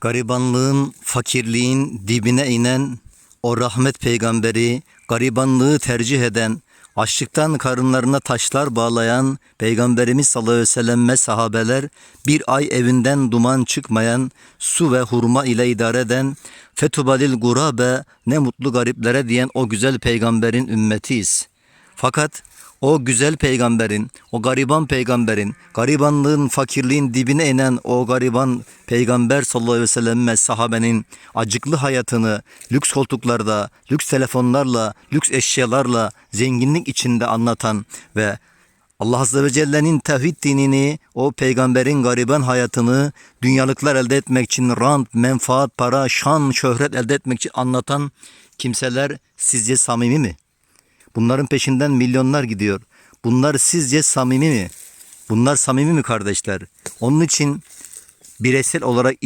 Garibanlığın, fakirliğin dibine inen o rahmet peygamberi, garibanlığı tercih eden, açlıktan karınlarına taşlar bağlayan Peygamberimiz sallallahu aleyhi ve sellem ve sahabeler bir ay evinden duman çıkmayan su ve hurma ile idare eden fetubalil gurabe ne mutlu gariplere diyen o güzel peygamberin ümmetiyiz. Fakat o güzel peygamberin, o gariban peygamberin, garibanlığın, fakirliğin dibine inen o gariban peygamber sallallahu aleyhi ve sellem sahabenin acıklı hayatını lüks koltuklarda, lüks telefonlarla, lüks eşyalarla zenginlik içinde anlatan ve Allah Azze ve Celle'nin tevhid dinini, o peygamberin gariban hayatını dünyalıklar elde etmek için rant, menfaat, para, şan, şöhret elde etmek için anlatan kimseler sizce samimi mi? Bunların peşinden milyonlar gidiyor. Bunlar sizce samimi mi? Bunlar samimi mi kardeşler? Onun için bireysel olarak